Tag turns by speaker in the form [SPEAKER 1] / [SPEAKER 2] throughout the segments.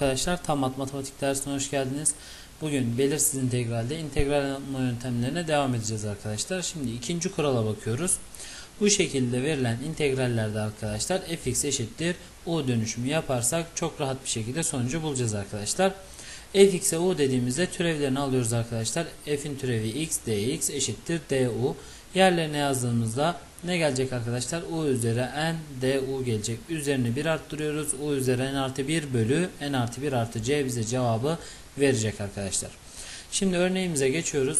[SPEAKER 1] Arkadaşlar tam matematik dersine hoş geldiniz. Bugün belirsiz integralde integral yapma yöntemlerine devam edeceğiz arkadaşlar. Şimdi ikinci kurala bakıyoruz. Bu şekilde verilen integrallerde arkadaşlar fx eşittir u dönüşümü yaparsak çok rahat bir şekilde sonucu bulacağız arkadaşlar. fx'e u dediğimizde türevlerini alıyoruz arkadaşlar. f'in türevi x dx eşittir du. Yerlerine yazdığımızda ne gelecek arkadaşlar? u üzeri n du gelecek. Üzerine 1 arttırıyoruz. u üzeri n artı 1 bölü n artı 1 artı c bize cevabı verecek arkadaşlar. Şimdi örneğimize geçiyoruz.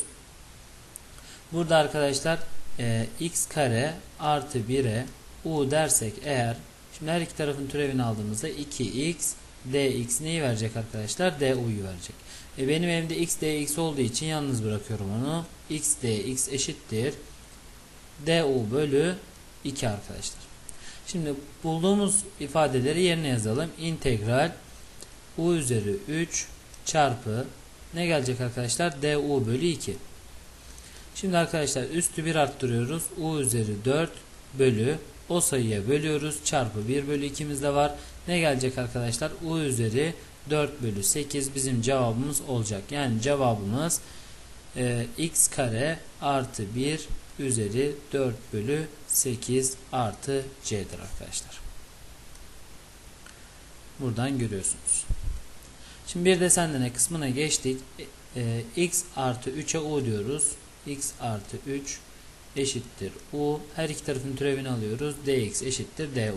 [SPEAKER 1] Burada arkadaşlar e, x kare artı 1'e u dersek eğer şimdi her iki tarafın türevini aldığımızda 2x dx neyi verecek arkadaşlar? du'yu verecek. E, benim elimde x dx olduğu için yalnız bırakıyorum onu. x dx eşittir du bölü 2 arkadaşlar. Şimdi bulduğumuz ifadeleri yerine yazalım. İntegral u üzeri 3 çarpı ne gelecek arkadaşlar? du bölü 2. Şimdi arkadaşlar üstü 1 arttırıyoruz. u üzeri 4 bölü o sayıya bölüyoruz. Çarpı 1 bölü 2'miz de var. Ne gelecek arkadaşlar? u üzeri 4 bölü 8 bizim cevabımız olacak. Yani cevabımız e, x kare artı 1 üzeri 4 bölü 8 artı c'dir arkadaşlar. Buradan görüyorsunuz. Şimdi bir de sendene kısmına geçtik. E, e, x artı 3'e u diyoruz. x artı 3 eşittir u. Her iki tarafın türevini alıyoruz. dx eşittir du.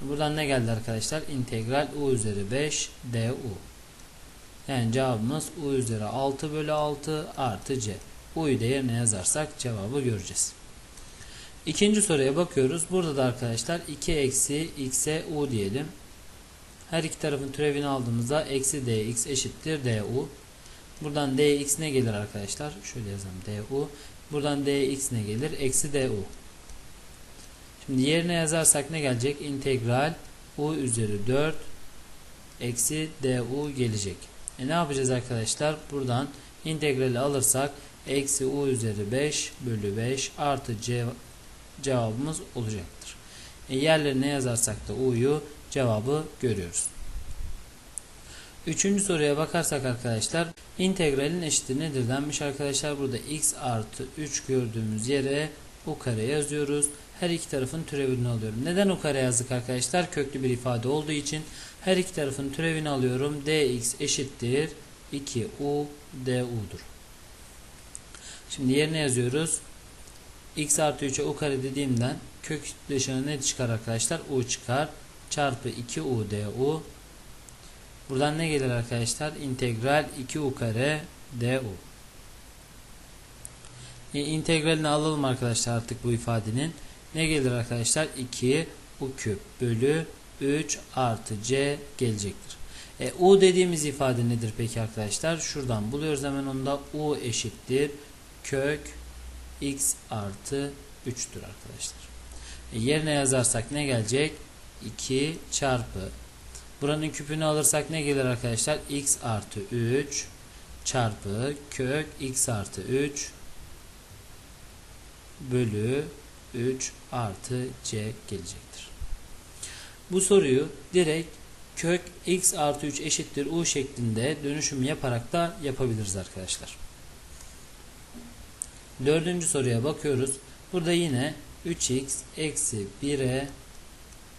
[SPEAKER 1] Buradan ne geldi arkadaşlar? İntegral u üzeri 5 du. Yani cevabımız u üzeri 6 bölü 6 artı c. U'yu da yerine yazarsak cevabı göreceğiz. İkinci soruya bakıyoruz. Burada da arkadaşlar 2 eksi x'e u diyelim. Her iki tarafın türevini aldığımızda eksi dx eşittir du. Buradan dx ne gelir arkadaşlar? Şöyle yazalım du. Buradan dx ne gelir? Eksi du. Şimdi yerine yazarsak ne gelecek? İntegral u üzeri 4 eksi du gelecek. E ne yapacağız arkadaşlar? Buradan integrali alırsak eksi u üzeri 5 bölü 5 artı c cevabımız olacaktır. E yerlerine yazarsak da u'yu cevabı görüyoruz. Üçüncü soruya bakarsak arkadaşlar integralin eşiti nedir denmiş arkadaşlar. Burada x artı 3 gördüğümüz yere u kare yazıyoruz. Her iki tarafın türevini alıyorum. Neden u kare yazdık arkadaşlar? Köklü bir ifade olduğu için her iki tarafın türevini alıyorum. dx eşittir 2u du'dur. Şimdi yerine yazıyoruz. x artı 3'e u kare dediğimden kök dışına ne çıkar arkadaşlar? u çıkar. Çarpı 2u du. Buradan ne gelir arkadaşlar? İntegral 2u kare du. E, integralini alalım arkadaşlar artık bu ifadenin. Ne gelir arkadaşlar? 2 u küp bölü 3 artı c gelecektir. E, u dediğimiz ifade nedir peki arkadaşlar? Şuradan buluyoruz hemen onu da u eşittir kök x artı 3'tür arkadaşlar. E, yerine yazarsak ne gelecek? 2 çarpı buranın küpünü alırsak ne gelir arkadaşlar? x artı 3 çarpı kök x artı 3 bölü 3 artı c gelecektir. Bu soruyu direkt kök x artı 3 eşittir u şeklinde dönüşüm yaparak da yapabiliriz arkadaşlar. Dördüncü soruya bakıyoruz. Burada yine 3x eksi 1'e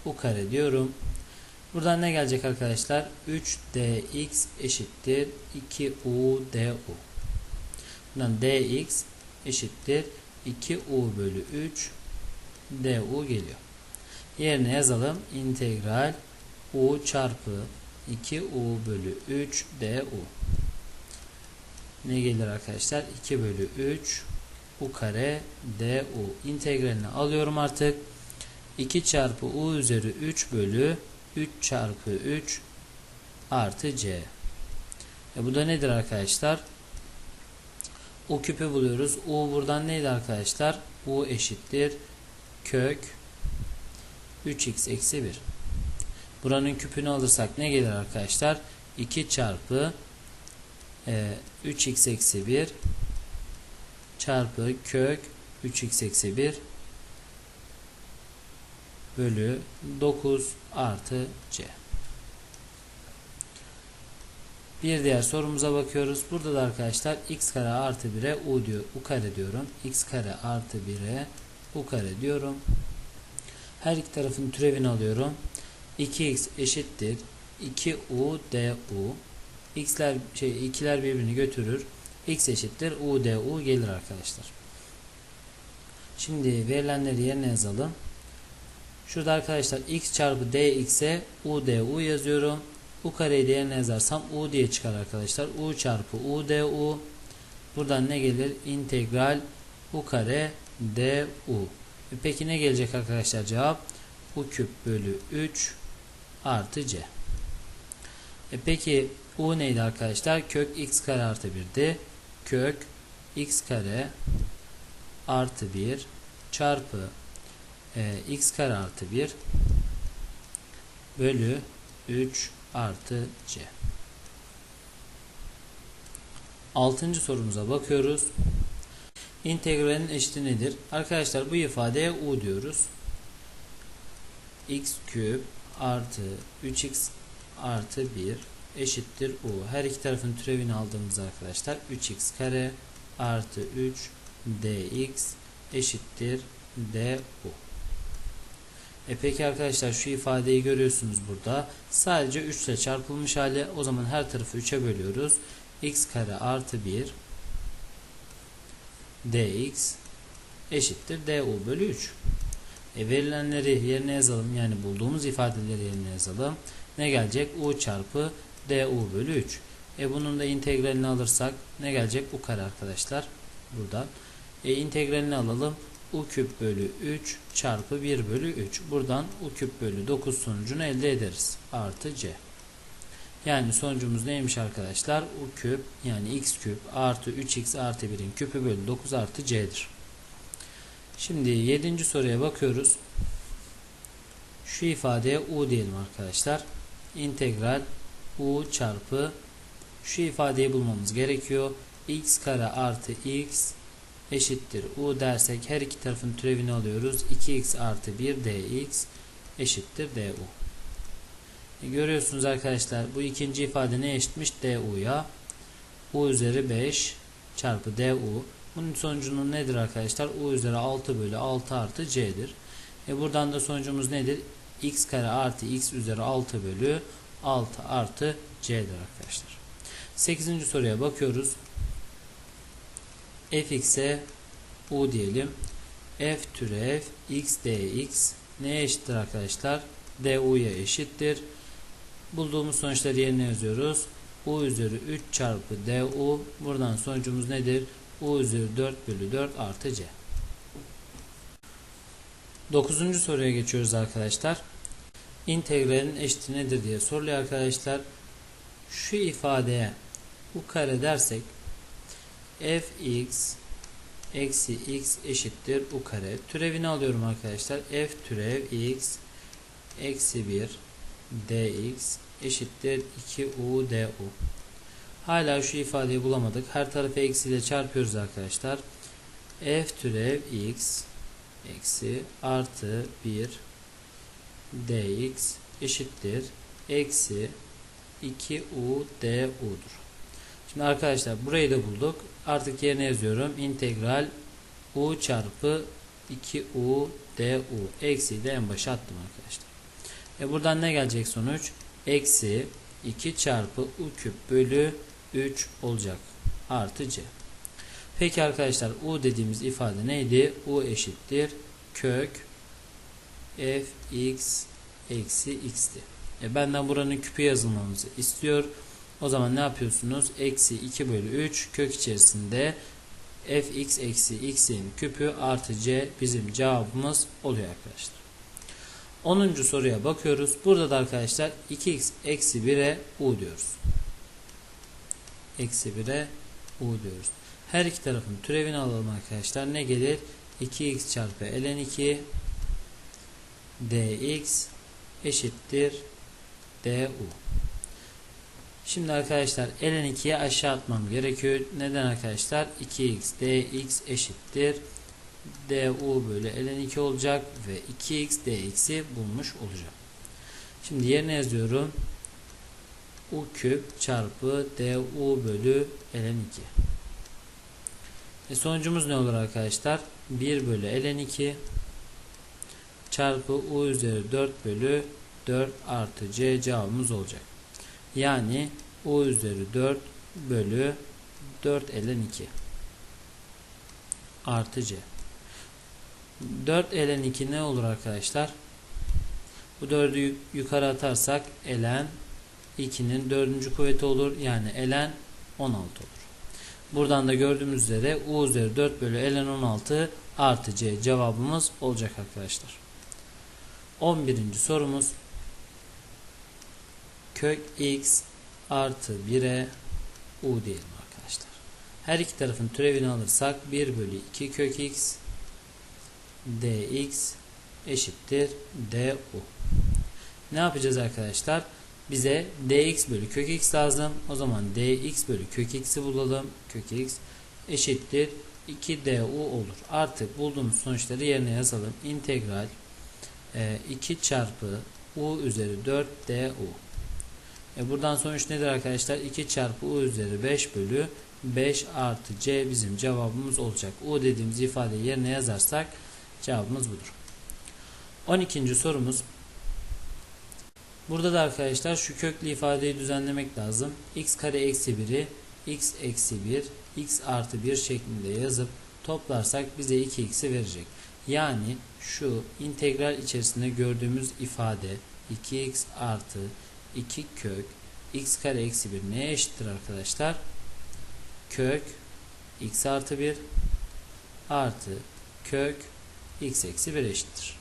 [SPEAKER 1] u kare diyorum. Buradan ne gelecek arkadaşlar? 3dx eşittir 2u du. Buradan dx eşittir 2u bölü 3 du geliyor. Yerine yazalım. İntegral u çarpı 2u bölü 3 du. Ne gelir arkadaşlar? 2 bölü 3 u kare du integralini alıyorum artık. 2 çarpı u üzeri 3 bölü 3 çarpı 3 artı c. E bu da nedir arkadaşlar? U küpü buluyoruz. U buradan neydi arkadaşlar? U eşittir kök 3x eksi 1. Buranın küpünü alırsak ne gelir arkadaşlar? 2 çarpı e, 3x eksi 1 çarpı kök 3x eksi 1 bölü 9 artı c. Bir diğer sorumuza bakıyoruz. Burada da arkadaşlar x kare artı 1'e u diyor. u kare diyorum. x kare artı 1'e u kare diyorum. Her iki tarafın türevini alıyorum. 2x eşittir 2u du. x'ler şey ikiler birbirini götürür. X eşittir u du gelir arkadaşlar. Şimdi verilenleri yerine yazalım. Şurada arkadaşlar x çarpı dx'e u du yazıyorum. u kareyi de yerine yazarsam u diye çıkar arkadaşlar. u çarpı u du. Buradan ne gelir? İntegral u kare du. E peki ne gelecek arkadaşlar cevap? u küp bölü 3 artı c. E peki u neydi arkadaşlar? Kök x kare artı 1'di. Kök x kare artı 1 çarpı e, x kare artı 1 bölü 3 artı c. Altıncı sorumuza bakıyoruz. İntegralin eşiti nedir? Arkadaşlar bu ifadeye u diyoruz. x küp artı 3x artı 1 eşittir u. Her iki tarafın türevini aldığımız arkadaşlar 3x kare artı 3 dx eşittir du. E peki arkadaşlar şu ifadeyi görüyorsunuz burada. Sadece 3 ile çarpılmış hali. O zaman her tarafı 3'e bölüyoruz. x kare artı 1 dx eşittir du bölü 3. E verilenleri yerine yazalım. Yani bulduğumuz ifadeleri yerine yazalım. Ne gelecek? u çarpı du bölü 3. E bunun da integralini alırsak ne gelecek? u kare arkadaşlar. Buradan. E integralini alalım. u küp bölü 3 çarpı 1 bölü 3. Buradan u küp bölü 9 sonucunu elde ederiz. Artı c. Yani sonucumuz neymiş arkadaşlar? u küp yani x küp artı 3x artı 1'in küpü bölü 9 artı c'dir. Şimdi 7. soruya bakıyoruz. Şu ifadeye u diyelim arkadaşlar. İntegral u çarpı şu ifadeyi bulmamız gerekiyor. x kare artı x eşittir u dersek her iki tarafın türevini alıyoruz. 2x artı 1 dx eşittir du. E görüyorsunuz arkadaşlar bu ikinci ifade ne eşitmiş du'ya? u üzeri 5 çarpı du. Bunun sonucunun nedir arkadaşlar? u üzeri 6 bölü 6 artı c'dir. E buradan da sonucumuz nedir? x kare artı x üzeri 6 bölü 6 artı c'dir arkadaşlar. 8. soruya bakıyoruz fx'e u diyelim. f türev x dx neye eşittir arkadaşlar? du'ya eşittir. Bulduğumuz sonuçları yerine yazıyoruz. u üzeri 3 çarpı du. Buradan sonucumuz nedir? u üzeri 4 bölü 4 artı c. Dokuzuncu soruya geçiyoruz arkadaşlar. İntegralin eşiti nedir diye soruluyor arkadaşlar. Şu ifadeye u kare dersek fx eksi x eşittir u kare. Türevini alıyorum arkadaşlar. f türev x eksi 1 dx eşittir 2u du. Hala şu ifadeyi bulamadık. Her tarafı eksiyle çarpıyoruz arkadaşlar. f türev x eksi artı 1 dx eşittir eksi 2u du'dur. Şimdi arkadaşlar burayı da bulduk. Artık yerine yazıyorum. İntegral u çarpı 2u du. Eksi de en başa attım arkadaşlar. E buradan ne gelecek sonuç? Eksi 2 çarpı u küp bölü 3 olacak. Artı c. Peki arkadaşlar u dediğimiz ifade neydi? u eşittir kök f x eksi x'ti. E benden buranın küpü yazılmamızı istiyor. O zaman ne yapıyorsunuz? Eksi 2 bölü 3 kök içerisinde fx eksi x'in küpü artı c bizim cevabımız oluyor arkadaşlar. 10. soruya bakıyoruz. Burada da arkadaşlar 2x eksi 1'e u diyoruz. Eksi 1'e u diyoruz. Her iki tarafın türevini alalım arkadaşlar. Ne gelir? 2x çarpı ln 2 dx eşittir du. Şimdi arkadaşlar ln 2'ye aşağı atmam gerekiyor. Neden arkadaşlar? 2x dx eşittir. du bölü ln 2 olacak ve 2x dx'i bulmuş olacağım. Şimdi yerine yazıyorum. u küp çarpı du bölü ln 2. E sonucumuz ne olur arkadaşlar? 1 bölü ln 2 çarpı u üzeri 4 bölü 4 artı c cevabımız olacak. Yani u üzeri 4 bölü 4 ln 2 artı c. 4 ln 2 ne olur arkadaşlar? Bu 4'ü yukarı atarsak ln 2'nin 4. kuvveti olur. Yani ln 16 olur. Buradan da gördüğümüz üzere u üzeri 4 bölü ln 16 artı c cevabımız olacak arkadaşlar. 11. sorumuz kök x artı 1'e u diyelim arkadaşlar. Her iki tarafın türevini alırsak 1 bölü 2 kök x dx eşittir du. Ne yapacağız arkadaşlar? Bize dx bölü kök x lazım. O zaman dx bölü kök x'i bulalım. Kök x eşittir 2du olur. Artık bulduğumuz sonuçları yerine yazalım. İntegral 2 e, çarpı u üzeri 4 du. E buradan sonuç nedir arkadaşlar? 2 çarpı u üzeri 5 bölü 5 artı c bizim cevabımız olacak. u dediğimiz ifadeyi yerine yazarsak cevabımız budur. 12. sorumuz Burada da arkadaşlar şu köklü ifadeyi düzenlemek lazım. x kare eksi 1'i x eksi 1 x artı 1 şeklinde yazıp toplarsak bize 2x'i verecek. Yani şu integral içerisinde gördüğümüz ifade 2x artı 2 kök x kare eksi 1 neye eşittir arkadaşlar? Kök x artı 1 artı kök x eksi 1 eşittir.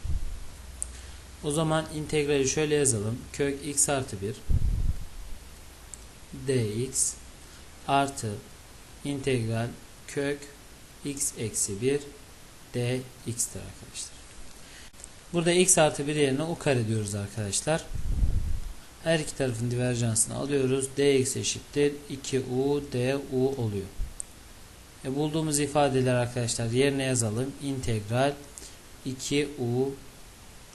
[SPEAKER 1] O zaman integrali şöyle yazalım. Kök x artı 1 dx artı integral kök x eksi 1 dx'tir arkadaşlar. Burada x artı 1 yerine u kare diyoruz arkadaşlar. Her iki tarafın diverjansını alıyoruz. dx eşittir 2u du oluyor. E bulduğumuz ifadeler arkadaşlar yerine yazalım. İntegral 2u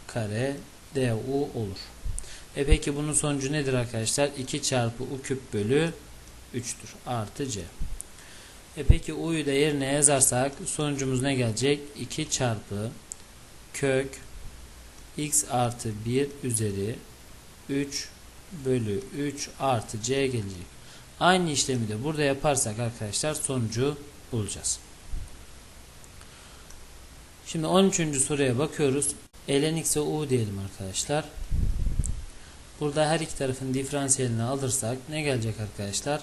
[SPEAKER 1] kare du olur. E peki bunun sonucu nedir arkadaşlar? 2 çarpı u küp bölü 3'tür. Artı c. E peki u'yu da yerine yazarsak sonucumuz ne gelecek? 2 çarpı kök x artı 1 üzeri 3 bölü 3 artı c gelecek. Aynı işlemi de burada yaparsak arkadaşlar sonucu bulacağız. Şimdi 13. soruya bakıyoruz. ln x'e u diyelim arkadaşlar. Burada her iki tarafın diferansiyelini alırsak ne gelecek arkadaşlar?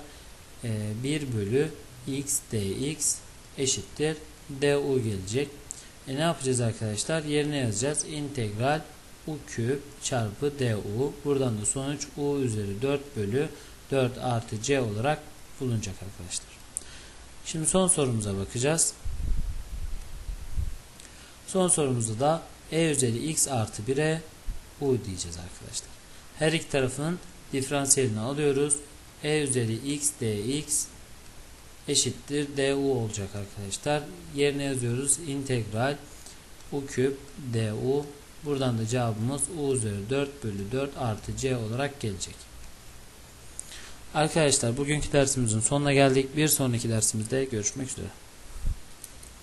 [SPEAKER 1] Ee, 1 bölü x dx eşittir du gelecek. E ne yapacağız arkadaşlar? Yerine yazacağız. İntegral u küp çarpı du. Buradan da sonuç u üzeri 4 bölü 4 artı c olarak bulunacak arkadaşlar. Şimdi son sorumuza bakacağız. Son sorumuzda da e üzeri x artı 1'e u diyeceğiz arkadaşlar. Her iki tarafın diferansiyelini alıyoruz. e üzeri x dx eşittir du olacak arkadaşlar. Yerine yazıyoruz. integral u küp du. Buradan da cevabımız u üzeri 4 bölü 4 artı c olarak gelecek. Arkadaşlar bugünkü dersimizin sonuna geldik. Bir sonraki dersimizde görüşmek üzere.